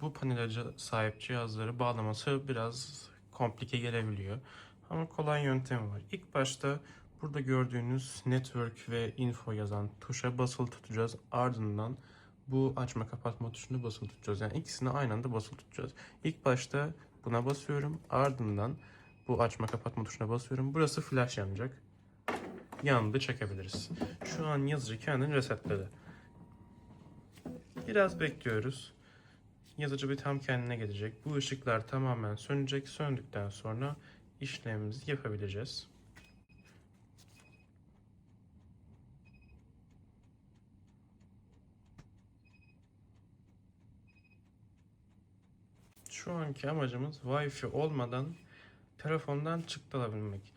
Bu panele sahip cihazları bağlaması biraz komplike gelebiliyor. Ama kolay yöntemi var. İlk başta burada gördüğünüz network ve info yazan tuşa basılı tutacağız. Ardından bu açma kapatma tuşunu basılı tutacağız. Yani ikisini aynı anda basılı tutacağız. İlk başta buna basıyorum. Ardından bu açma kapatma tuşuna basıyorum. Burası flash yanacak. Yandı çekebiliriz. Şu an yazıcı kendini resetledi. Biraz bekliyoruz. Yazıcı bir tam kendine gelecek. Bu ışıklar tamamen sönecek. Söndükten sonra işlemimizi yapabileceğiz. Şu anki amacımız Wi-Fi olmadan telefondan çıktı alabilmek.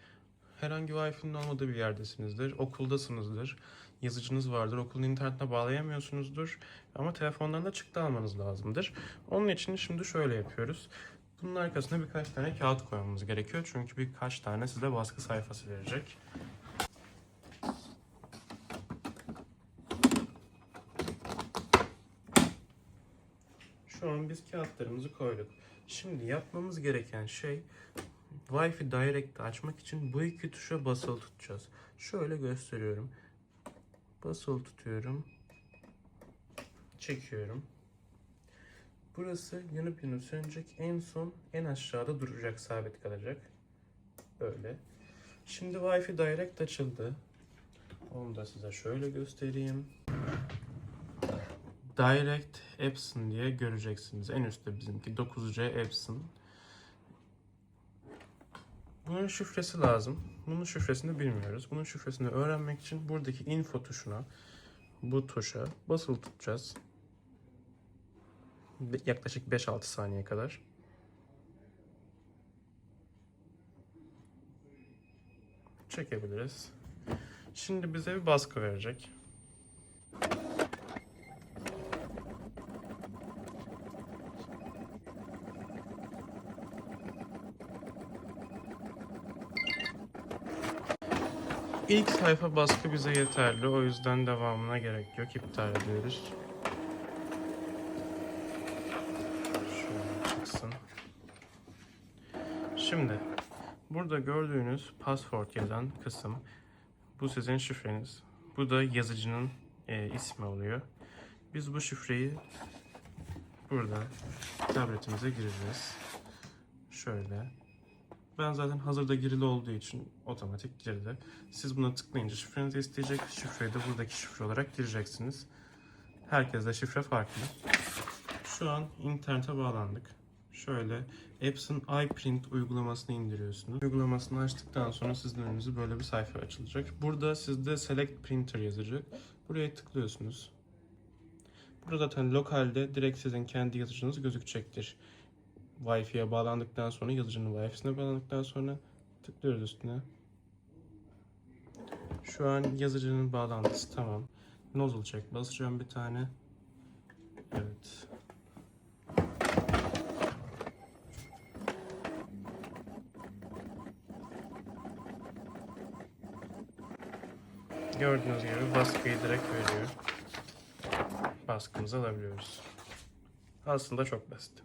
Herhangi Wi-Fi'nin olmadığı bir yerdesinizdir, okuldasınızdır, yazıcınız vardır, okulun internetine bağlayamıyorsunuzdur ama telefondan da çıktı almanız lazımdır. Onun için şimdi şöyle yapıyoruz. Bunun arkasına birkaç tane kağıt koymamız gerekiyor çünkü birkaç tane size baskı sayfası verecek. Şu an biz kağıtlarımızı koyduk. Şimdi yapmamız gereken şey Wi-Fi Direct'i açmak için bu iki tuşa basılı tutacağız. Şöyle gösteriyorum. Basılı tutuyorum. Çekiyorum. Burası yanıp yanıp sönecek. En son en aşağıda duracak, sabit kalacak. Böyle. Şimdi Wi-Fi Direct açıldı. Onu da size şöyle göstereyim. Direct Epson diye göreceksiniz. En üstte bizimki 9C Epson. Bunun şifresi lazım. Bunun şifresini bilmiyoruz. Bunun şifresini öğrenmek için buradaki info tuşuna, bu tuşa basılı tutacağız. Yaklaşık 5-6 saniye kadar. Çekebiliriz. Şimdi bize bir baskı verecek. İlk sayfa baskı bize yeterli. O yüzden devamına gerek yok. İptal ediyoruz. Şöyle çıksın. Şimdi burada gördüğünüz password yazan kısım bu sizin şifreniz. Bu da yazıcının e, ismi oluyor. Biz bu şifreyi burada tabletimize gireceğiz. Şöyle. Ben zaten hazırda girili olduğu için otomatik girdi. Siz buna tıklayınca şifrenizi isteyecek. Şifreyi de buradaki şifre olarak gireceksiniz. Herkeste şifre farklı. Şu an internete bağlandık. Şöyle Epson iPrint uygulamasını indiriyorsunuz. Uygulamasını açtıktan sonra sizin önünüze böyle bir sayfa açılacak. Burada sizde Select Printer yazacak. Buraya tıklıyorsunuz. Burada zaten lokalde direkt sizin kendi yazıcınız gözükecektir. Wi-Fi'ye bağlandıktan sonra yazıcının Wi-Fi'sine bağlandıktan sonra tıklıyoruz üstüne. Şu an yazıcının bağlantısı tamam. Nozzle check basacağım bir tane. Evet. Gördüğünüz gibi baskıyı direkt veriyor. Baskımızı alabiliyoruz. Aslında çok basit.